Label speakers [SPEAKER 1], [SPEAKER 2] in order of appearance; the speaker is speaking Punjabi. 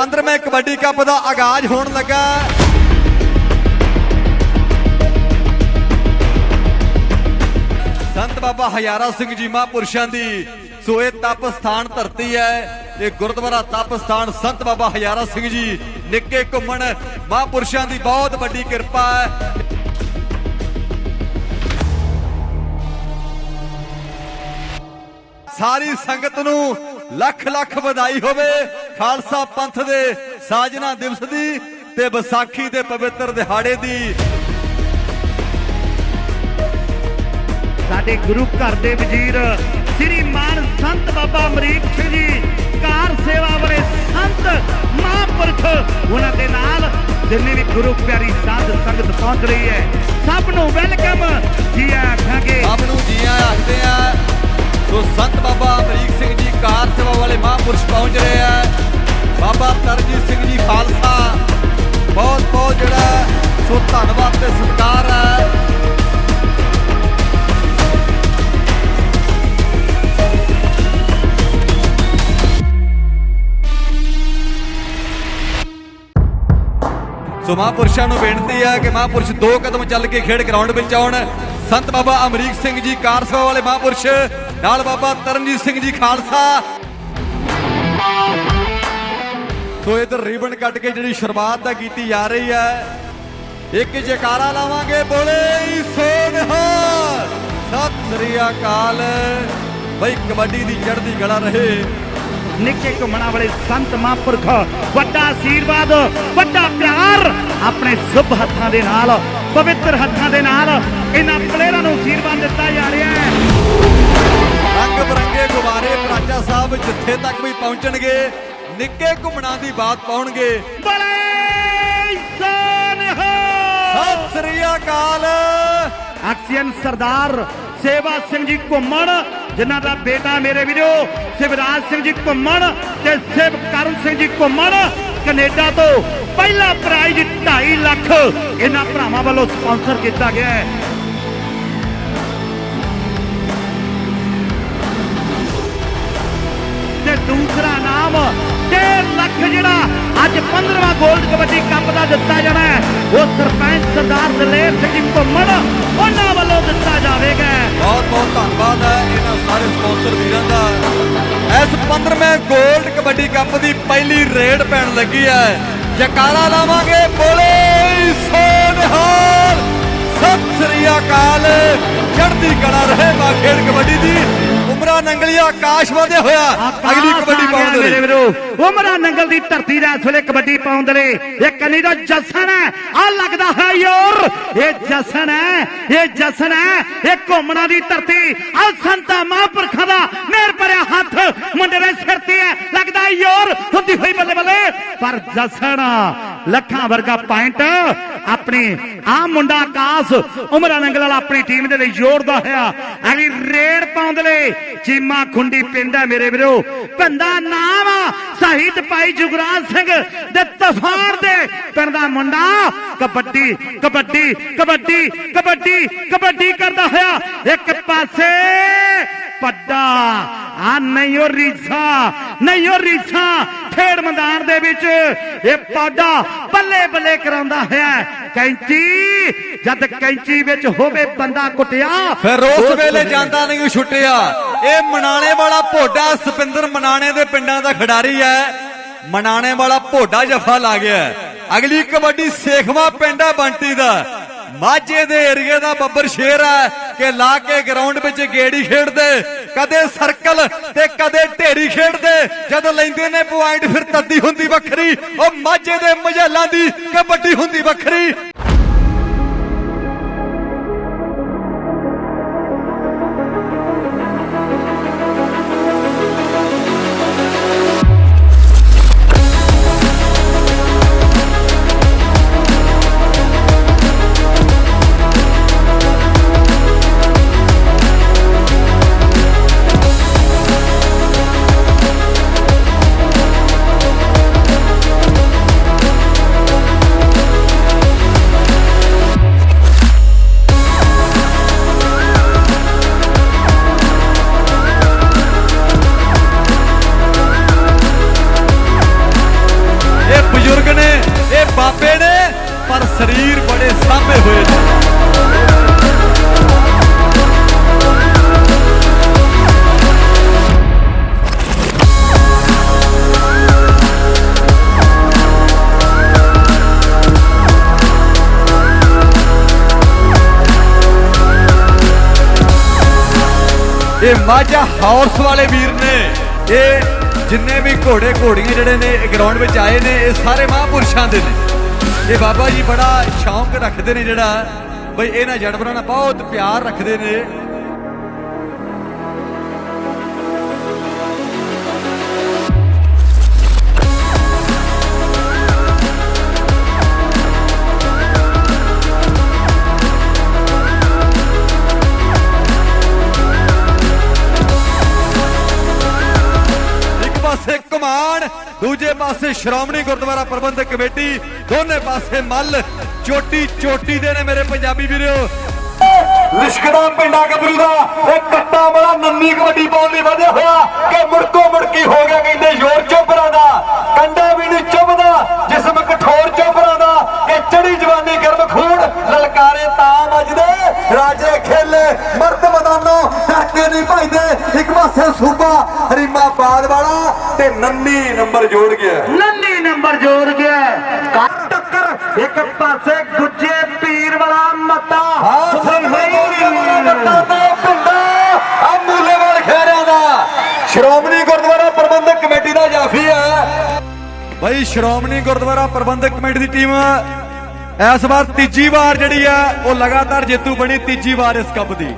[SPEAKER 1] 15ਵੇਂ ਕਬੱਡੀ ਕੱਪ ਦਾ ਆਗਾਜ਼ ਹੋਣ ਲੱਗਾ। ਸੰਤ ਬਾਬਾ ਹਜ਼ਾਰਾ ਸਿੰਘ ਜੀ ਮਹਾਂਪੁਰਸ਼ਾਂ ਦੀ ਸੋ ਇਹ ਤਪ ਸਥਾਨ ਧਰਤੀ ਹੈ ਇਹ ਗੁਰਦੁਆਰਾ ਤਪ ਸਥਾਨ ਸੰਤ ਬਾਬਾ ਹਜ਼ਾਰਾ ਸਿੰਘ ਜੀ ਨਿੱਕੇ ਘੁੰਮਣ ਮਹਾਂਪੁਰਸ਼ਾਂ ਦੀ ਬਹੁਤ ਵੱਡੀ ਕਿਰਪਾ ਹੈ। ਸਾਰੀ ਸੰਗਤ ਨੂੰ ਲੱਖ ਲੱਖ ਵਧਾਈ ਹੋਵੇ। ਖਾਲਸਾ ਪੰਥ ਦੇ ਸਾਜਨਾ ਦਿਵਸ ਦੀ ਤੇ ਵਿਸਾਖੀ ਦੇ ਪਵਿੱਤਰ ਦਿਹਾੜੇ ਦੀ।
[SPEAKER 2] ਸਾਡੇ ਗੁਰੂ ਘਰ ਦੇ ਵਜ਼ੀਰ ਸ੍ਰੀ ਮਾਨ ਸੰਤ ਬਾਬਾ ਅਮਰੀਕ ਸਿੰਘ ਜੀ ਕਾਰ ਸੇਵਾ ਵਾਲੇ ਸੰਤ ਮਹਾਂਪੁਰਖ ਉਹਨਾਂ ਦੇ ਨਾਲ ਜਿੰਨੀ ਵੀ ਗੁਰੂ ਪਿਆਰੀ ਸਾਧ ਸੰਗਤ ਪਹੁੰਚ ਰਹੀ ਹੈ ਸਭ ਨੂੰ ਵੈਲਕਮ ਜੀ ਆਖਾਂਗੇ।
[SPEAKER 1] ਆਪ ਨੂੰ ਜੀਆਂ ਆਖਦੇ ਆ ਸੋ ਸੰਤ ਬਾਬਾ ਅਮਰੀਕ ਸਿੰਘ ਜੀ ਕਾਰ ਸੇਵਾ ਵਾਲੇ ਮਹਾਂਪੁਰਸ਼ ਪਹੁੰਚ ਰਹੇ ਸੋ ਮਹਾਂਪੁਰਸ਼ਾਂ ਨੂੰ ਬੇਨਤੀ ਹੈ ਕਿ ਮਹਾਂਪੁਰਸ਼ ਦੋ ਕਦਮ ਚੱਲ ਕੇ ਖੇਡ ਗਰਾਊਂਡ ਵਿੱਚ ਆਉਣ। ਸੰਤ ਬਾਬਾ ਅਮਰੀਕ ਸਿੰਘ ਜੀ ਕਾਰਸਵਾ ਵਾਲੇ ਮਹਾਂਪੁਰਸ਼, ਨਾਲ ਬਾਬਾ ਤਰਨਜੀਤ ਸਿੰਘ ਜੀ ਖਾਲਸਾ। ਸੋ ਇਧਰ ਰਿਬਨ ਕੱਟ ਕੇ ਜਿਹੜੀ ਸ਼ੁਰੂਆਤ ਤਾਂ ਕੀਤੀ ਜਾ ਰਹੀ ਹੈ। ਇੱਕ ਜੈਕਾਰਾ ਲਾਵਾਂਗੇ, ਬੋਲੇ ਸੋਨਹਾਰ ਸਤਿ ਸ੍ਰੀ ਅਕਾਲ। ਬਈ ਕਬੱਡੀ ਦੀ ਚੜ੍ਹਦੀ ਕਲਾ ਰਹੇ।
[SPEAKER 2] ਨਿੱਕੇ ਘੁੰਮਣਾ ਵਾਲੇ ਸੰਤ ਮਹਾਂਪੁਰਖ ਵੱਡਾ ਆਸ਼ੀਰਵਾਦ ਵੱਡਾ ਪਿਆਰ ਆਪਣੇ ਸੁਭ ਹੱਥਾਂ ਦੇ ਨਾਲ ਪਵਿੱਤਰ ਹੱਥਾਂ ਦੇ ਨਾਲ ਇਹਨਾਂ ਪਲੇਅਰਾਂ ਨੂੰ ਆਸ਼ੀਰਵਾਦ ਦਿੱਤਾ ਜਾ ਰਿਹਾ ਹੈ
[SPEAKER 1] ਰੰਗ ਬਰੰਗੇ ਗੁਬਾਰੇ ਪ੍ਰਾਚਾ ਸਾਹਿਬ ਜਿੱਥੇ ਤੱਕ ਵੀ ਪਹੁੰਚਣਗੇ ਨਿੱਕੇ ਘੁੰਮਣਾ ਦੀ ਬਾਤ ਪਾਉਣਗੇ
[SPEAKER 2] ਬਲੇ ਸੋਨਹਾ
[SPEAKER 1] ਸਤਿ ਸ੍ਰੀ ਅਕਾਲ
[SPEAKER 2] ਐਕਸੀਅਨ ਸਰਦਾਰ ਸੇਵਾ ਸਿੰਘ ਜੀ ਘੁੰਮਣ ਜਿਨ੍ਹਾਂ ਦਾ ਬੇਟਾ ਮੇਰੇ ਵੀਰੋ ਸਿਵਰਾਜ ਸਿੰਘ ਜੀ ਘੁੰਮਣ ਤੇ ਸਿਵ ਕਰਨ ਸਿੰਘ ਜੀ ਘੁੰਮਣ, ਕੈਨੇਡਾ ਤੋਂ ਪਹਿਲਾ ਪ੍ਰਾਈਜ਼ 2.5 ਲੱਖ ਇਹਨਾਂ ਭਰਾਵਾਂ ਵੱਲੋਂ ਸਪਾਂਸਰ ਕੀਤਾ ਗਿਆ ਹੈ। ਤੇ ਦੂਸਰਾ ਨਾਮ 1.5 ਲੱਖ ਜਿਹੜਾ ਅੱਜ 15ਵਾਂ 골ਡ ਕਬੱਡੀ ਕੱਪ ਦਾ ਦਿੱਤਾ ਜਾਣਾ ਹੈ। ਉਹ ਸਰਪੰਚ ਸਰਦਾਰ ਦਲੇਰ ਸਿੰਘ ਜੀ ਘੁੰਮਣ, ਉਹਨਾਂ ਵੱਲੋਂ ਦਿੱਤਾ ਜਾਵੇਗਾ।
[SPEAKER 1] ਬਹੁਤ ਬਹੁਤ ਧੰਨਵਾਦ ਹੈ। ਇਹਨਾਂ ਸਾਰੇ ਸਪਾਂਸਰ ਵੀਰਾਂ ਦਾ। ਇਸ 15ਵੇਂ 골ਡ ਕਬੱਡੀ ਕੱਪ ਦੀ ਪਹਿਲੀ ਰੇਡ ਪੈਣ ਲੱਗੀ ਹੈ। ਜਕਾਰਾ ਲਾਵਾਂਗੇ। ਬੋਲੇ ਸੋਨਹਾਰ। ਸਤਿ ਸ੍ਰੀ ਅਕਾਲ। ਚੜ੍ਹਦੀ ਕਲਾ ਰਹੇ ਮਾ ਖੇਡ ਕਬੱਡੀ ਦੀ। ਉਮਰਾ ਨੰਗਲੀਆ ਆਕਾਸ਼ ਵਧਿਆ ਹੋਇਆ। ਅਗਲੀ ਕਬੱਡੀ ਪਾਉਣ ਦੇ
[SPEAKER 2] ਮੇਰੇ
[SPEAKER 1] ਲਈ
[SPEAKER 2] ਵੀਰੋ। ਉਮਰਾ ਨੰਗਲ ਦੀ ਧਰਤੀ ਦਾ ਇਸ ਵੇਲੇ ਕਬੱਡੀ ਪਾਉਣ ਦੇ ਲਈ ਇਹ ਕੰਨੀ ਦਾ ਜਸਨ ਹੈ। ਆ ਲੱਗਦਾ ਹੈ ਯੋਰ। ਇਹ ਜਸਨ ਹੈ ਇਹ ਜਸਨ ਹੈ ਇਹ ਘੁੰਮਣਾ ਦੀ ਧਰਤੀ। ਆ ਸੰਤਾ ਮਹਾਂਪੁਰਖਾਂ ਦਾ ਮੇਰ ਭਰਿਆ ਹੱਥ ਮੁੰਡੇ ਦੇ ਸਿਰ ਤੇ ਹੈ। ਲੱਗਦਾ ਯੋਰ। ਹੁੰਦੀ ਹੋਈ ਬੱਲੇ ਬੱਲੇ। ਪਰ ਜਸਨ ਲੱਖਾਂ ਵਰਗਾ ਪੁਆਇੰਟ ਆਪਣੇ ਆ ਮੁੰਡਾ ਆਕਾਸ਼ ਉਮਰਾ ਨੰਗਲ ਵਾਲਾ ਆਪਣੀ ਟੀਮ ਦੇ ਲਈ ਜੋੜਦਾ ਹੋਇਆ। ਅਗਲੀ ਰੇਡ ਪਾਉਣ ਲਈ ਚੀਮਾ ਖੁੰਡੀ ਪਿੰਡ ਹੈ ਮੇਰੇ ਵੀਰੋ। ਭੰਦਾ ਨਾਮ ਸ਼ਹੀਦ ਭਾਈ ਜੁਗਰਾਜ ਸਿੰਘ ਦੇ ਤਫਾਰ ਦੇ ਪਿੰਡ ਦਾ ਮੁੰਡਾ ਕਬੱਡੀ ਕਬੱਡੀ ਕਬੱਡੀ ਕਬੱਡੀ ਕਬੱਡੀ ਕਰਦਾ ਹੋਇਆ। ਇੱਕ ਪਾਸੇ ਪੱਡਾ। ਆ ਨਹੀਂ ਉਹ ਰੀਸਾ ਨਹੀਂ ਉਹ ਰੀਸਾ। ਖੇਡ ਮੈਦਾਨ ਦੇ ਵਿੱਚ ਇਹ ਪਾਡਾ ਬੱਲੇ ਬੱਲੇ ਕਰਾਉਂਦਾ ਹੋਇਆ ਕੈਂਚੀ ਜਦ ਕੈਂਚੀ ਵਿੱਚ ਹੋਵੇ ਬੰਦਾ ਕੁੱਟਿਆ
[SPEAKER 1] ਫਿਰ ਉਸ ਵੇਲੇ ਜਾਂਦਾ ਨਹੀਂ ਛੁੱਟਿਆ। ਇਹ ਮਨਾਣੇ ਵਾਲਾ ਭੋਡਾ ਸਪਿੰਦਰ ਮਨਾਣੇ ਦੇ ਪਿੰਡਾਂ ਦਾ ਖਿਡਾਰੀ ਹੈ। ਮਨਾਣੇ ਵਾਲਾ ਭੋਡਾ ਜਫਾ ਲਾ ਗਿਆ ਹੈ। ਅਗਲੀ ਕਬੱਡੀ ਸੇਖਵਾ ਪਿੰਡ ਹੈ ਬੰਟੀ ਦਾ। ਮਾਝੇ ਦੇ ਏਰੀਏ ਦਾ ਬੱਬਰ ਸ਼ੇਰ ਹੈ ਕਿ ਲਾ ਕੇ ਗਰਾਊਂਡ ਵਿੱਚ ਗੇੜੀ ਖੇਡਦੇ, ਕਦੇ ਸਰਕਲ ਤੇ ਕਦੇ ਢੇਰੀ ਖੇਡਦੇ, ਜਦੋਂ ਲੈਂਦੇ ਨੇ ਪੁਆਇੰਟ ਫਿਰ ਤੱਦੀ ਹੁੰਦੀ ਵੱਖਰੀ, ਉਹ ਮਾਝੇ ਦੇ ਮਜੈਲਾਂ ਦੀ ਕਬੱਡੀ ਹੁੰਦੀ ਵੱਖਰੀ। ਇਹ ਮਾਝਾ ਹਾਊਸ ਵਾਲੇ ਵੀਰ ਨੇ। ਇਹ ਜਿੰਨੇ ਵੀ ਘੋੜੇ ਘੋੜੀਆਂ ਜਿਹੜੇ ਨੇ ਗਰਾਊਂਡ ਵਿੱਚ ਆਏ ਨੇ, ਇਹ ਸਾਰੇ ਮਹਾਂਪੁਰਸ਼ਾਂ ਦੇ ਨੇ। ਇਹ ਬਾਬਾ ਜੀ ਬੜਾ ਸ਼ੌਂਕ ਰੱਖਦੇ ਨੇ ਜਿਹੜਾ, ਬਈ ਇਹਨਾਂ ਜਾਨਵਰਾਂ ਨਾਲ ਬਹੁਤ ਪਿਆਰ ਰੱਖਦੇ ਨੇ। ਪਾਸੇ ਸ਼੍ਰੋਮਣੀ ਗੁਰਦੁਆਰਾ ਪ੍ਰਬੰਧਕ ਕਮੇਟੀ, ਦੋਨੇ ਪਾਸੇ ਮੱਲ, ਚੋਟੀ ਚੋਟੀ ਦੇ ਨੇ ਮੇਰੇ ਪੰਜਾਬੀ ਵੀਰੋ।
[SPEAKER 3] ਲਿਸ਼ਕਦਾ ਪਿੰਡਾ ਗੱਭਰੂ ਦਾ, ਇਹ ਕੱਟਾ ਬੜਾ ਨੰਨੀ ਕਬੱਡੀ ਪਾਉਣ ਲਈ ਵਧਿਆ ਹੋਇਆ ਕਿ ਮੁੜਕੋ ਮੁੜਕੀ ਹੋ ਗਿਆ ਕਹਿੰਦੇ ਜ਼ੋਰ ਚੋਪਰਾ ਦਾ। ਕੰਡਾ ਵੀ ਨਹੀਂ ਚੁੱਭਦਾ, ਜਿਸਮ ਕਠੋਰ ਚੋਪਰਾਂ ਨੰਨੀ ਨੰਬਰ ਜੋੜ ਗਿਆ।
[SPEAKER 2] ਨੰਨੀ ਨੰਬਰ ਜੋੜ ਗਿਆ। ਕੱਟ ਟੱਕਰ ਇੱਕ ਪਾਸੇ ਗੁੱਜੇ ਪੀਰ ਵਾਲਾ ਮੱਤਾ।
[SPEAKER 3] ਹਾਂ ਸੰਭਾਈ ਮੱਤਾ ਤੇ ਪਿੰਡਾ ਆ ਮੂਲੇਵਾਲ ਖੇਰਿਆਂ ਦਾ। ਸ਼੍ਰੋਮਣੀ ਗੁਰਦੁਆਰਾ ਪ੍ਰਬੰਧਕ ਕਮੇਟੀ ਦਾ ਜਾਫੀ ਹੈ
[SPEAKER 1] ਬਈ ਸ਼੍ਰੋਮਣੀ ਗੁਰਦੁਆਰਾ ਪ੍ਰਬੰਧਕ ਕਮੇਟੀ ਦੀ ਟੀਮ ਇਸ ਵਾਰ ਤੀਜੀ ਵਾਰ ਜਿਹੜੀ ਆ ਉਹ ਲਗਾਤਾਰ ਜੇਤੂ ਬਣੀ ਤੀਜੀ ਵਾਰ ਇਸ ਕੱਪ ਦੀ।